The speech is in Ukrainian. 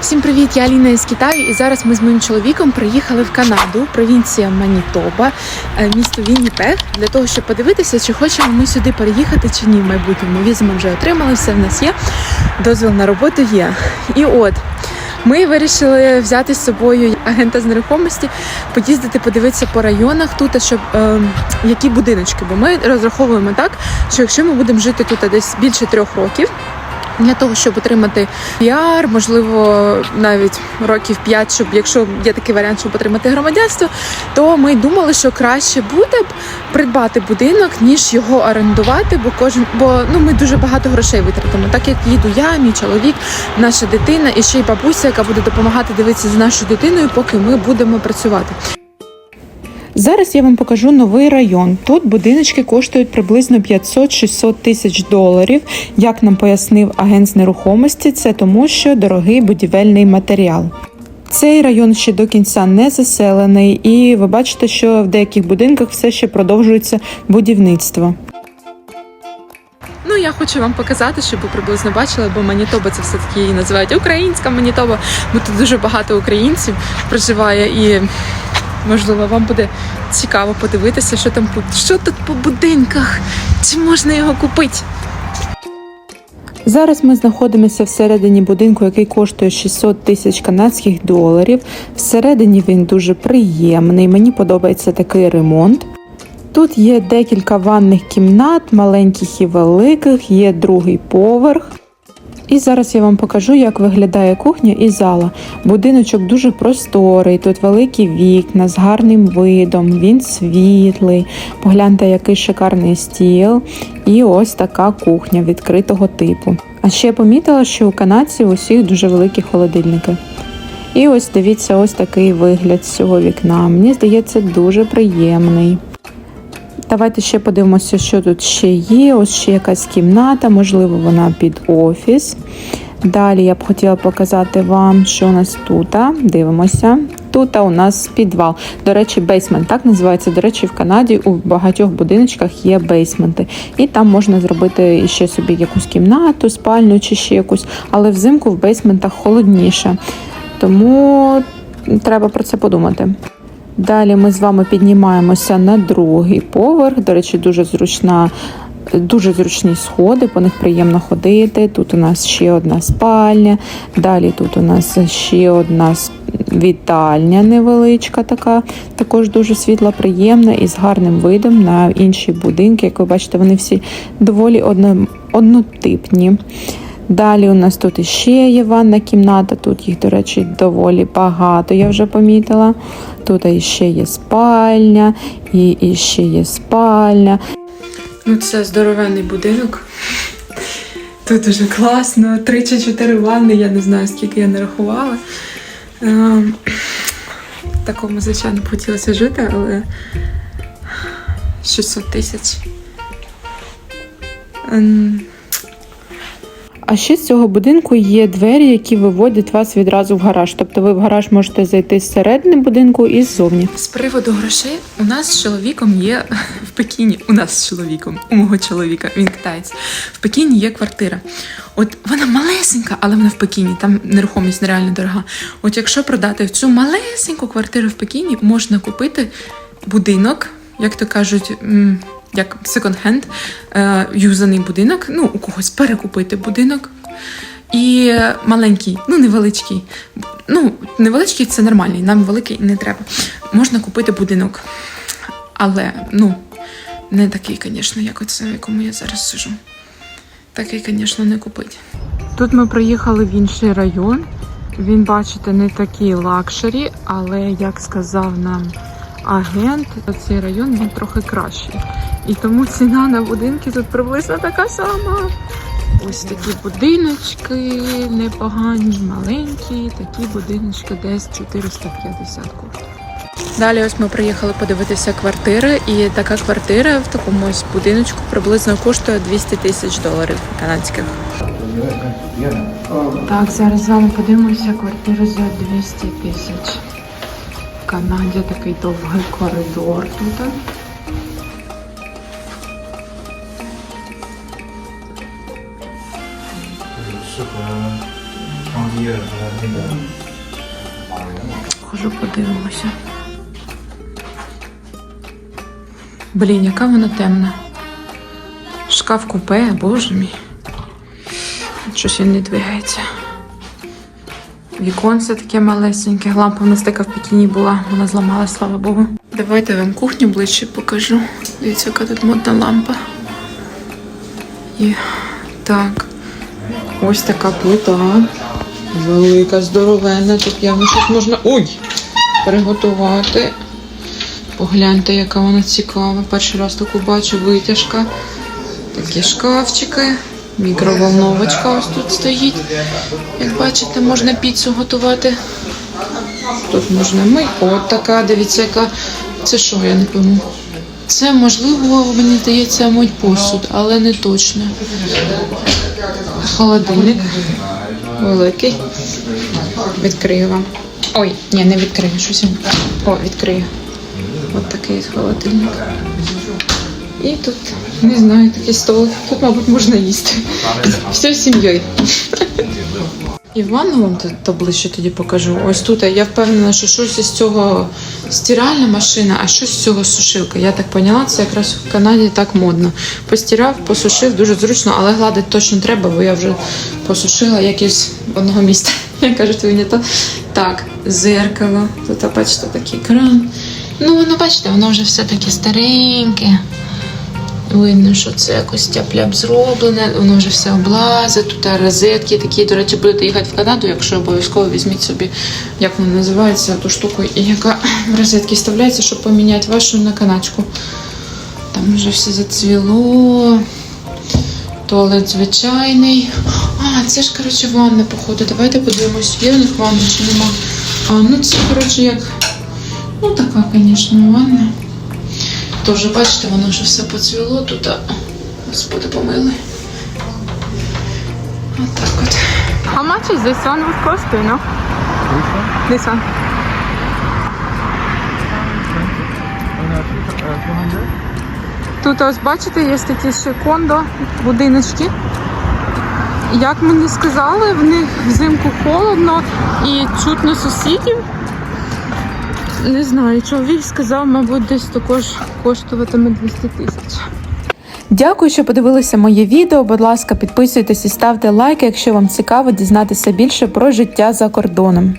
Всім привіт! Я Аліна із Китаю, і зараз ми з моїм чоловіком приїхали в Канаду, провінція Манітоба, е, місто Вінніпег, для того, щоб подивитися, чи хочемо ми сюди переїхати чи ні в майбутньому. Візу ми вже отримали, все в нас є. Дозвіл на роботу є. І от ми вирішили взяти з собою агента з нерухомості, поїздити, подивитися по районах тут, щоб е, які будиночки. Бо ми розраховуємо так, що якщо ми будемо жити тут десь більше трьох років. Для того, щоб отримати піар, можливо, навіть років 5, щоб якщо є такий варіант, щоб отримати громадянство, то ми думали, що краще буде б придбати будинок, ніж його орендувати, бо кожен, бо ну ми дуже багато грошей витратимо. Так як їду я, мій чоловік, наша дитина і ще й бабуся, яка буде допомагати дивитися за нашою дитиною, поки ми будемо працювати. Зараз я вам покажу новий район. Тут будиночки коштують приблизно 500-600 тисяч доларів. Як нам пояснив агент з нерухомості, це тому, що дорогий будівельний матеріал. Цей район ще до кінця не заселений, і ви бачите, що в деяких будинках все ще продовжується будівництво. Ну, я хочу вам показати, щоб ви приблизно бачили, бо Манітоба це все таки її називають українська Манітоба, бо тут дуже багато українців проживає і можливо вам буде цікаво подивитися, що там що тут по будинках, чи можна його купити. Зараз ми знаходимося всередині будинку, який коштує 600 тисяч канадських доларів. Всередині він дуже приємний. Мені подобається такий ремонт. Тут є декілька ванних кімнат, маленьких і великих, є другий поверх. І зараз я вам покажу, як виглядає кухня і зала. Будиночок дуже просторий, тут великі вікна з гарним видом, він світлий. Погляньте, який шикарний стіл. І ось така кухня відкритого типу. А ще помітила, що у канадців усіх дуже великі холодильники. І ось дивіться, ось такий вигляд з цього вікна. Мені здається, дуже приємний. Давайте ще подивимося, що тут ще є. Ось ще якась кімната, можливо, вона під офіс. Далі я б хотіла показати вам, що у нас тут. Дивимося. Тут у нас підвал. До речі, бейсмент так називається. До речі, в Канаді у багатьох будиночках є бейсменти. І там можна зробити ще собі якусь кімнату, спальню чи ще якусь. Але взимку в бейсментах холодніше. Тому треба про це подумати. Далі ми з вами піднімаємося на другий поверх. До речі, дуже зручна. Дуже зручні сходи, по них приємно ходити. Тут у нас ще одна спальня. Далі тут у нас ще одна вітальня невеличка, така, також дуже світла, приємна і з гарним видом на інші будинки. Як ви бачите, вони всі доволі одно, однотипні. Далі у нас тут іще є ванна кімната, тут їх, до речі, доволі багато, я вже помітила. Тут іще є спальня, і іще є спальня. Ну, це здоровенний будинок. Тут дуже класно. Три чи чотири ванни, я не знаю, скільки я не рахувала. Ем, В такому, звичайно, хотілося жити, але 600 тисяч. А ще з цього будинку є двері, які виводять вас відразу в гараж. Тобто ви в гараж можете зайти зсередини будинку і ззовні. З приводу грошей у нас з чоловіком є в Пекіні. У нас з чоловіком, у мого чоловіка, він китаєць. В Пекіні є квартира. От вона малесенька, але вона в Пекіні, там нерухомість нереально дорога. От якщо продати цю малесеньку квартиру в Пекіні, можна купити будинок, як то кажуть. Як секонд-хенд, е, юзаний будинок, ну, у когось перекупити будинок. І маленький, ну невеличкий. Ну, невеличкий це нормальний, нам великий не треба. Можна купити будинок. Але, ну, не такий, звісно, як оце, в якому я зараз сижу. Такий, звісно, не купить. Тут ми приїхали в інший район. Він, бачите, не такий лакшері, але як сказав нам агент, цей район він трохи кращий. І тому ціна на будинки тут приблизно така сама. Ось такі будиночки непогані, маленькі, такі будиночки десь 450 коштують. Далі ось ми приїхали подивитися квартири, і така квартира в такому ось будиночку приблизно коштує 200 тисяч доларів канадських. Так, зараз з вами подивимося квартиру за 200 тисяч. В Канаді такий довгий коридор тут. Хожу подивимося. Блін, яка вона темна. Шкаф купе, боже мій. Щось він не двигається. Віконце таке малесеньке. Лампа в нас така в пікіні була, вона зламалась, слава Богу. Давайте вам кухню ближче покажу. Дивіться, яка тут модна лампа. І так. Ось така плита. Велика, здоровенна. Тут явно щось можна. Ой! Приготувати. Погляньте, яка вона цікава. Перший раз таку бачу витяжка. Такі шкафчики. Мікроволновочка ось тут стоїть. Як бачите, можна піцу готувати. Тут можна ми. От така, дивіться, яка. Це що, я не пойму. Це можливо, мені здається, мить посуд, але не точно. Холодильник великий. Відкрию вам. Ой, ні, не відкрию. Щось. О, відкрию. От такий холодильник. І тут, не знаю, такий стол. Тут, мабуть, можна їсти. Все з сім'єю. І вам то- ближче тоді покажу. Ось тут я впевнена, що щось із цього стиральна машина, а щось з цього сушилка. Я так поняла, це якраз в Канаді так модно. Постирав, посушив, дуже зручно, але гладити точно треба, бо я вже посушила як із одного міста. Я кажу, ти не то. Так, зеркало. Тут, бачите, такий кран. Ну, воно, бачите, воно вже все таке стареньке. Видно, що це якось тяп-ляп зроблене, воно вже все облазить, тут розетки такі. До речі, будете їхати в Канаду, якщо обов'язково візьміть собі, як вона називається, ту штуку, яка в розетки вставляється, щоб поміняти вашу на каначку. Там вже все зацвіло. Туалет звичайний. А, це ж, коротше, ванна, походу. Давайте подивимось, є в них ванна чи нема. А, ну це, коротше, як. Ну, така, звісно, ванна. Тож, бачите, воно вже все поцвіло тут. Господи, помили. Отак от. How much is this one would cost, you know? This one. Тут ось бачите, є такі ще кондо, будиночки. Як мені сказали, в них взимку холодно і чутно сусідів. Не знаю, чоловік сказав, мабуть, десь також коштуватиме 200 тисяч. Дякую, що подивилися моє відео. Будь ласка, підписуйтесь і ставте лайки, якщо вам цікаво дізнатися більше про життя за кордоном.